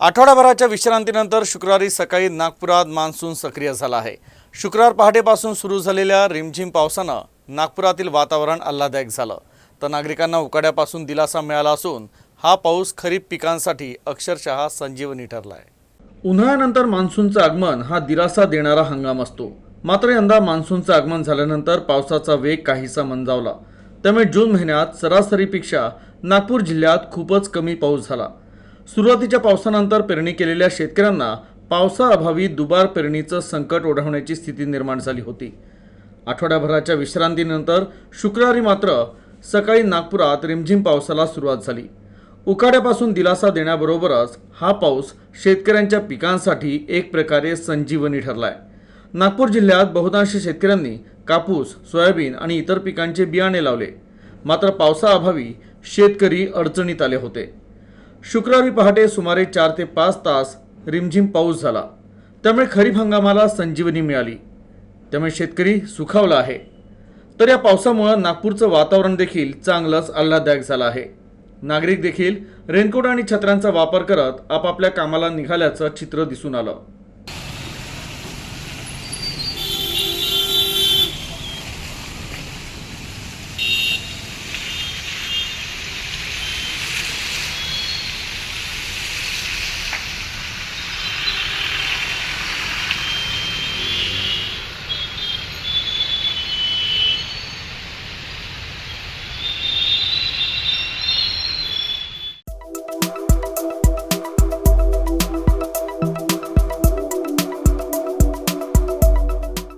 आठवडाभराच्या विश्रांतीनंतर शुक्रवारी सकाळी नागपुरात मान्सून सक्रिय झाला आहे. शुक्रवार पहाटेपासून सुरू झालेल्या रिमझिम पावसानं नागपुरातील वातावरण आल्हादायक झालं. तर नागरिकांना उकाड्यापासून दिलासा मिळाला असून हा पाऊस खरीप पिकांसाठी अक्षरशः संजीवनी ठरला आहे उन्हाळ्यानंतर मान्सूनचं आगमन हा दिलासा देणारा हंगाम असतो. मात्र यंदा मान्सूनचं आगमन झाल्यानंतर पावसाचा वेग काहीसा मंजावला त्यामुळे जून महिन्यात सरासरीपेक्षा नागपूर जिल्ह्यात खूपच कमी पाऊस झाला. सुरुवातीच्या पावसानंतर पेरणी केलेल्या शेतकऱ्यांना पावसाअभावी दुबार पेरणीचं संकट ओढवण्याची स्थिती निर्माण झाली होती. आठवड्याभराच्या विश्रांतीनंतर शुक्रवारी मात्र सकाळी नागपुरात रिमझिम पावसाला सुरुवात झाली. उकाड्यापासून दिलासा देण्याबरोबरच हा पाऊस शेतकऱ्यांच्या पिकांसाठी एक प्रकारे संजीवनी ठरलाय. नागपूर जिल्ह्यात बहुतांश शेतकऱ्यांनी कापूस सोयाबीन आणि इतर पिकांचे बियाणे लावले. मात्र पावसाअभावी शेतकरी अडचणीत आले होते. शुक्रवारी पहाटे सुमारे चार ते पाच तास रिमझिम पाऊस झाला. त्यामुळे खरीप हंगामाला संजीवनी मिळाली. त्यामुळे शेतकरी सुखावला आहे. तर या पावसामुळं नागपूरचं वातावरण देखील चांगलंच आल्हाददायक झालं आहे. नागरिक देखील रेनकोट आणि छत्र्यांचा वापर करत आपापल्या कामाला निघाल्याचं चित्र दिसून आलं.